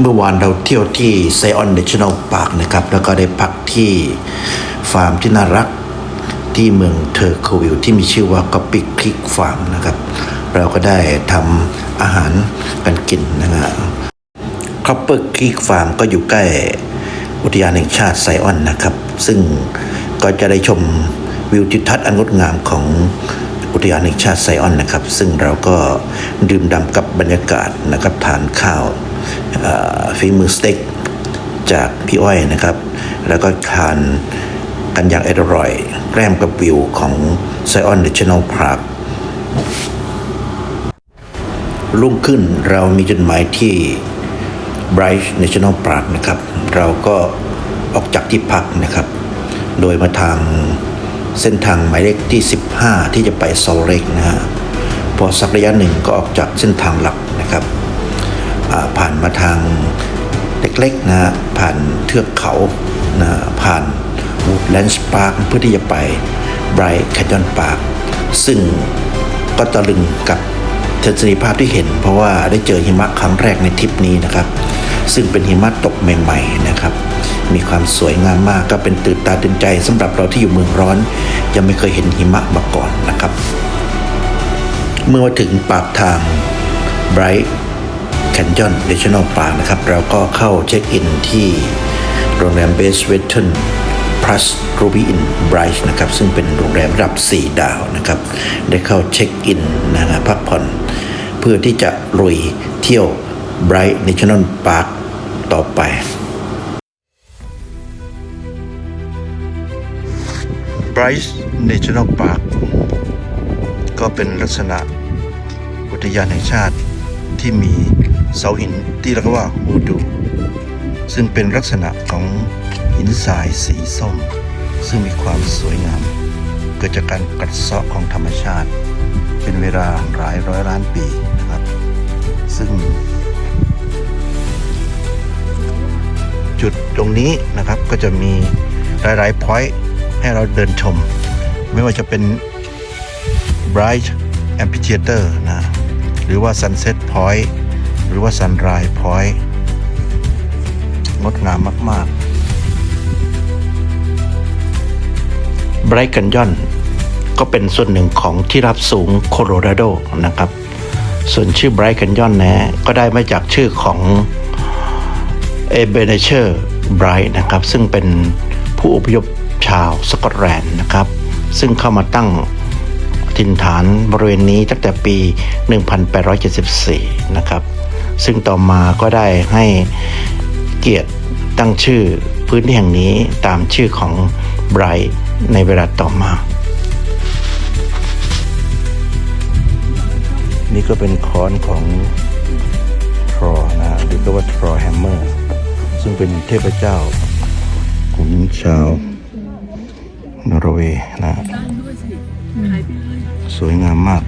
เมื่อวานเราเที่ยวที่ไซออนเนชั่นแนลพาร์คนะครับ แล้วก็ได้พักที่ฟาร์มที่น่ารักที่เมืองเทอร์โควิลที่มีชื่อว่ากอปิกคลิกฟาร์มนะครับ เราก็ได้ทำอาหารกันกินนะครับคอปเปอร์คลิกฟาร์มก็อยู่ใกล้อุทยานแห่งชาติไซออนนะครับ ซึ่งก็จะได้ชมวิวทิวทัศน์อันงดงามของอุทยานแห่งชาติไซออนนะครับ ซึ่งเราก็ดื่มด่ำกับบรรยากาศนะครับทานข้าว ฝีมือสเต็กจากพี่อ้อยนะครับ แล้วก็ทานกันอย่างอร่อยแกล้มกับวิวของไซออนเนชั่นแนลพาร์ครุ่งขึ้นเรามีจดหมายที่ Bright National Park นะครับ เราก็ออกจากที่พักนะครับ โดยมาทางเส้นทางหมายเลขที่ 15 ที่จะไปโซเล็กนะฮะพอสักระยะหนึ่งก็ออกจากเส้นทางหลัก ผ่านมาทางเล็กๆนะผ่านเทือกเขานะผ่าน Woodlands Park เพื่อที่จะไป Bright Canyon Park ซึ่งก็ตะลึงกับทัศนียภาพที่เห็น เพราะว่าได้เจอหิมะครั้งแรกในทริปนี้นะครับ ซึ่งเป็นหิมะตกใหม่ๆนะครับ มีความสวยงามมากก็เป็นตื่นตาตื่นใจสำหรับเราที่อยู่เมืองร้อน ยังไม่เคยเห็นหิมะมาก่อนนะครับ เมื่อมาถึงปากทาง Bright Canyon National Park นะครับ เราก็เข้าเช็คอินที่โรงแรม Base Western Plus Ruby Inn Bright นะครับ ซึ่งเป็นโรงแรมระดับ 4 ดาวนะครับ ได้เข้าเช็คอินนะฮะพักผ่อน เพื่อที่จะลุยเที่ยว Bright National Park ต่อไป Bright National Park ก็เป็นลักษณะอุทยานแห่งชาติที่มี เสาหินที่เรียกว่าฮูดู ซึ่งเป็นลักษณะของหินทรายสีส้ม ซึ่งมีความสวยงาม เกิดจากการกัดเซาะของธรรมชาติ เป็นเวลาหลายร้อยล้านปีนะครับ ซึ่ง จุดตรงนี้นะครับก็จะมีหลายๆ point ให้เราเดินชม ไม่ว่าจะเป็น Bright Amphitheater นะ หรือว่า Sunset Point หรือว่า Sunrise Point งดงามมากๆ Bright Canyon ก็เป็นส่วนหนึ่งของที่รับสูงโคโลราโดนะครับ ส่วนชื่อ Bright Canyon นะก็ได้มาจากชื่อของเอเบเนเชอร์ไบรท์นะครับ ซึ่งเป็นผู้อพยพชาวสกอตแลนด์นะครับ ซึ่งเข้ามาตั้งถิ่นฐานบริเวณนี้ตั้งแต่ปี 1874 นะครับ ซึ่งต่อมาก็ได้ให้เกียรติตั้งชื่อพื้นที่แห่งนี้ตามชื่อของไบรท์ในเวลาต่อมา นี่ก็เป็นค้อนของทรอนะหรือก็ว่าทรอแฮมเมอร์ ซึ่งเป็นเทพเจ้าของชาวนอร์เวย์นะ สวยงามมาก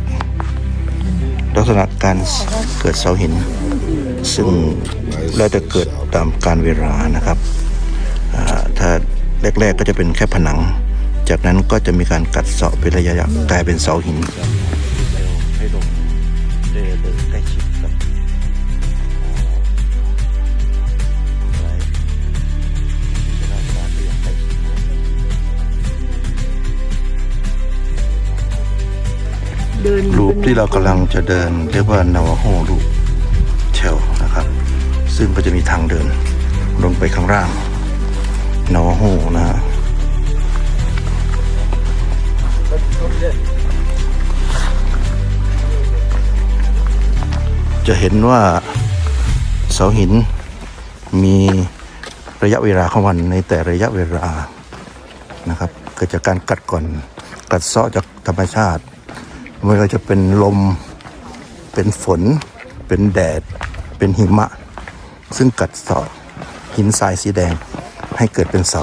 ลักษณะการเกิดเสาหิน ซึ่งแล้วจะเกิดตามการเวลานะครับถ้าแรกๆก็จะเป็นแค่ผนัง จากนั้นก็จะมีการกัดเสาะเป็นระยะๆกลายเป็นเสาหินให้ลงเดินใกล้ชิดกับ เรากำลังจะเดินเรียกว่านาวาโฮรูเชลนะครับ ซึ่งก็จะมีทางเดินลงไปข้างล่างนาวาโฮนะฮะจะเห็นว่าเสาหินมีระยะเวลาของมันในแต่ระยะเวลานะครับ เกิดจากการกัดก่อน กัดเซาะจากธรรมชาติ ไม่ว่าจะเป็นลม เป็นฝน เป็นแดด เป็นหิมะ ซึ่งกัดเซาะหินทรายสีแดงให้เกิดเป็นเสา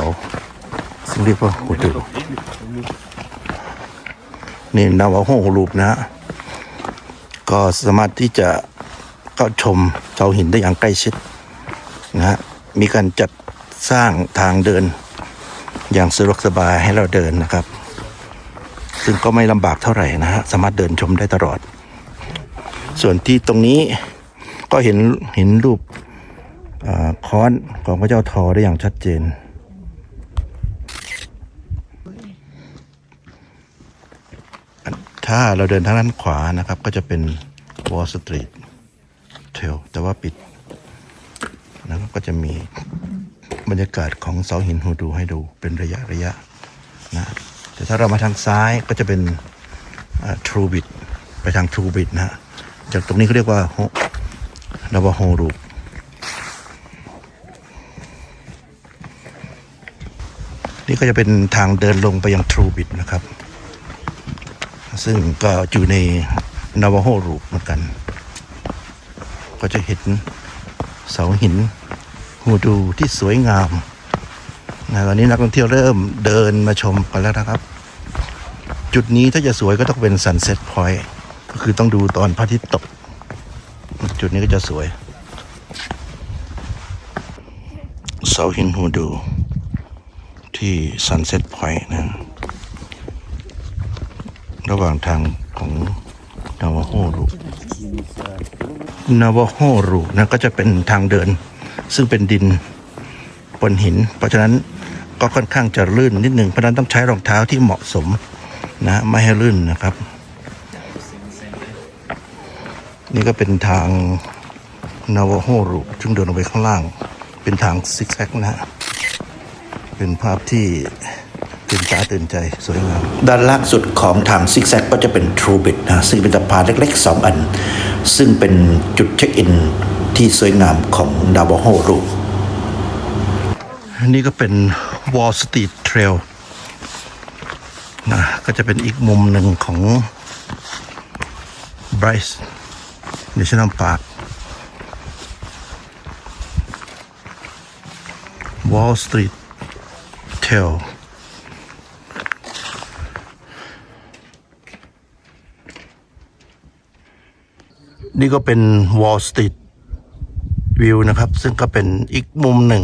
ซึ่งเรียกว่าหูดูนี่นาวาโฮรูปนะฮะก็สามารถที่จะเข้าชมเสาหินได้อย่างใกล้ชิดนะฮะมีการจัดสร้างทางเดินอย่างสะดวกสบายให้เราเดินนะครับ ซึ่งก็ไม่ลำบากเท่าไหร่นะฮะสามารถเดินชมได้ตลอด ส่วนที่ตรงนี้ก็เห็นเห็นรูปอาค้อนของพระเจ้าทอได้อย่างชัดเจน ถ้าเราเดินทางด้านขวานะครับ ก็จะเป็น Wall Street Trail แต่ว่าปิดนะครับก็จะมีบรรยากาศของเสาหินฮูดูให้ดูเป็นระยะระยะนะ แต่ถ้าเรามาทางซ้ายก็จะเป็นทรูบิดไปทางทรูบิดนะฮะจากตรงนี้เขาเรียกว่าโฮนาวาโฮรูปนี่ก็จะเป็นทางเดินลงไปยังทรูบิดนะครับ ซึ่งก็อยู่ในนาวาโฮรูปเหมือนกัน ก็จะเห็นเสาหินฮูดูที่สวยงาม นะตอนนี้นักท่องเที่ยวเริ่มเดินมาชมกันแล้วนะครับ จุดนี้ถ้าจะสวยก็ต้องเป็น Sunset Point ก็คือต้องดูตอนพระอาทิตย์ตก จุดนี้ก็จะสวยเสาหินฮูดู ที่ Sunset Point นะ ระหว่างทางของนาวาโฮรูนาวาโฮรูนะก็จะเป็นทางเดิน ซึ่งเป็นดินบนหิน เพราะฉะนั้น ก็ค่อนข้างจะลื่นนิดหนึ่งเพราะฉะนั้นต้องใช้รองเท้าที่เหมาะสมนะไม่ให้ลื่นนะครับ นี่ก็เป็นทางนาวาโฮรูซึ่งเดินลงไปข้างล่าง เป็นทางซิกแซกนะฮะเป็นภาพที่ตื่นตาตื่นใจสวยงามด้านล่างสุดของทางซิกแซกก็จะเป็นทรูบิดนะซึ่งเป็นสะพานเล็กๆสองอัน ซึ่งเป็นจุดเช็คอินที่สวยงามของดาวโฮรูนี่ก็เป็น Wall Street Trail นะก็จะเป็นอีกมุมหนึ่งของ Bryce National Park Wall Street Trail นี่ก็เป็น Wall Street View นะครับ ซึ่งก็เป็นอีกมุมหนึ่ง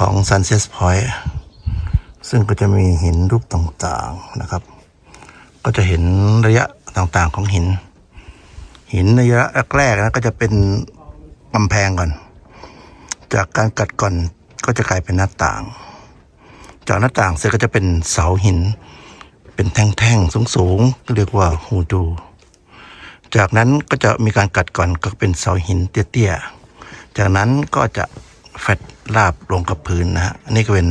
ของ Sunset Point ซึ่งก็จะมีหินรูปต่างๆนะครับ ก็จะเห็นระยะต่างๆของหิน หินในระยะแรกๆนะก็จะเป็นกำแพงก่อน จากการกัดก่อนก็จะกลายเป็นหน้าต่าง จากหน้าต่างเสร็จก็จะเป็นเสาหิน เป็นแท่งๆสูงๆเรียกว่าฮูดู จากนั้นก็จะมีการกัดก่อนก็เป็นเสาหินเตี้ยๆจากนั้นก็จะแฟด ราบลงกับพื้นนะฮะอันนี้ก็เป็น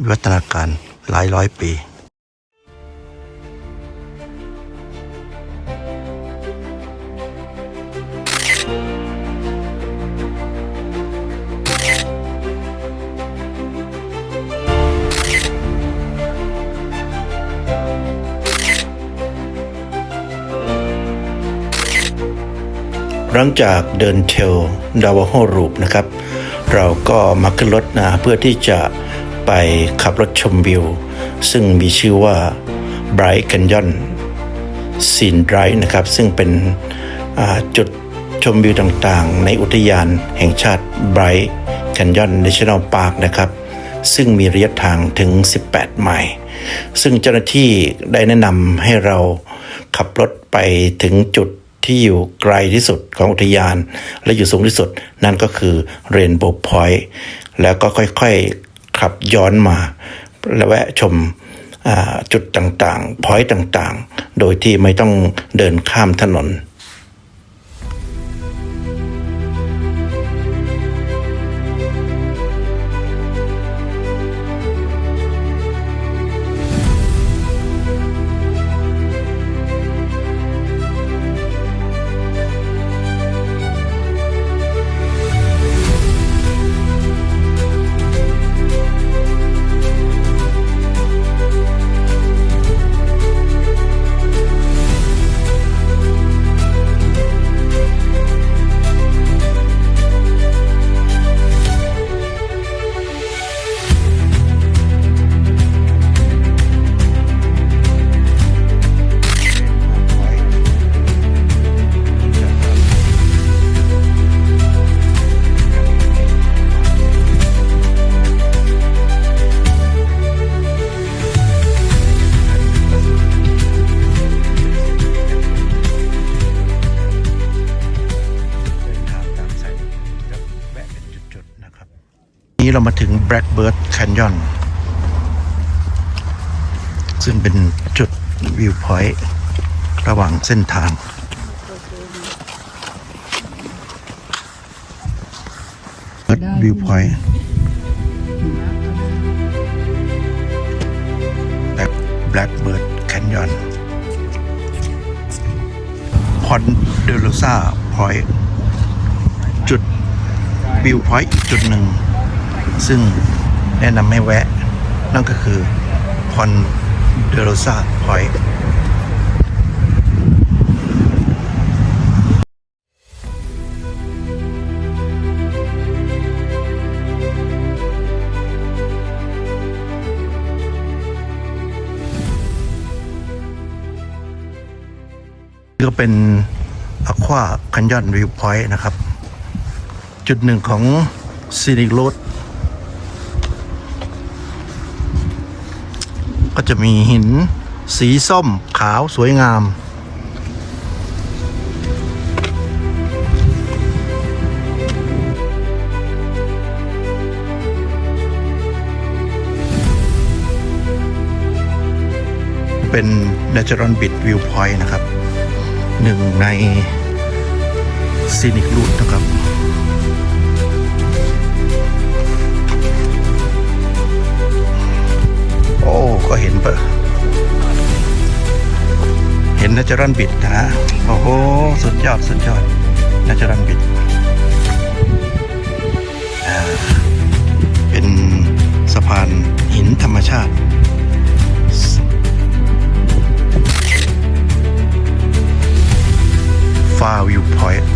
วิวัฒนาการหลายร้อยปีหลังจากเดินเทลดาวโฮรูปนะครับ เราก็มาขึ้นรถนะเพื่อที่จะไปขับรถชมวิว ซึ่งมีชื่อว่า Bright Canyon Scene Drive นะครับ ซึ่งเป็นจุดชมวิวต่างๆ ในอุทยานแห่งชาติ Bright Canyon National Park นะครับ ซึ่งมีระยะทางถึง 18 ไมล์ซึ่งเจ้าหน้าที่ได้แนะนำให้เราขับรถไปถึงจุด ที่อยู่ไกลที่สุดของอุทยาน และอยู่สูงที่สุดนั่นก็คือเรนโบว์พอยต์แล้วก็ค่อยๆขับย้อนมา และแวะชมจุดต่างๆ พอยต์ต่างๆ โดยที่ไม่ต้องเดินข้ามถนน นี้เรามาถึง Blackbird Canyon ซึ่งเป็นจุดวิวพอยต์ระหว่างเส้นทาง วิวพอยต์ Blackbird Canyon พอนเดลซ่าพอยต์จุดวิวพอยต์อีกจุดหนึ่ง ซึ่งแนะนำให้แวะ นั่นก็คือพอนเดลซ่าพอยต์ก็เป็นอควาคันยอนวิวพอยต์นะครับ จุดหนึ่งของซีนิกโรด ก็จะมีหิน สีส้มขาวสวยงาม เป็น Natural Bit Viewpoint นะครับ หนึ่งในซีนิกรูทนะครับ เห็นเปะเห็นนัจรันบิดนะ โอ้โห สุดยอด สุดยอดนัจรันบิด เป็นสะพานหินธรรมชาติ Far View Point เป็น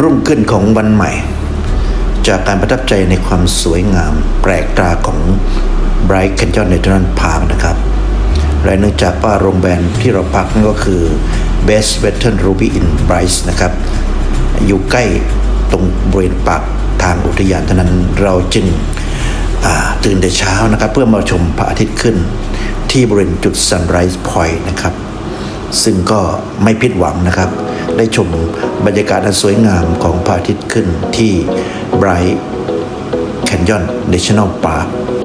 รุ่งขึ้นของวันใหม่ จากการประทับใจในความสวยงามแปลกตาของ Bright Canyon National Park นะครับและเนื่องจากว่าโรงแรมที่เราพักนั่นก็คือ Best Western Ruby Inn Bright นะครับ อยู่ใกล้ตรงบริเวณปากทางอุทยานเท่านั้นเราจึงตื่นแต่เช้านะครับ เพื่อมาชมพระอาทิตย์ขึ้นที่บริเวณจุด Sunrise Point นะครับ ซึ่งก็ไม่ผิดหวังนะครับ ได้ชมบรรยากาศอันสวยงามของพระอาทิตย์ขึ้นที่ไบรท์แคนยอนเนชั่นแนลปาร์ค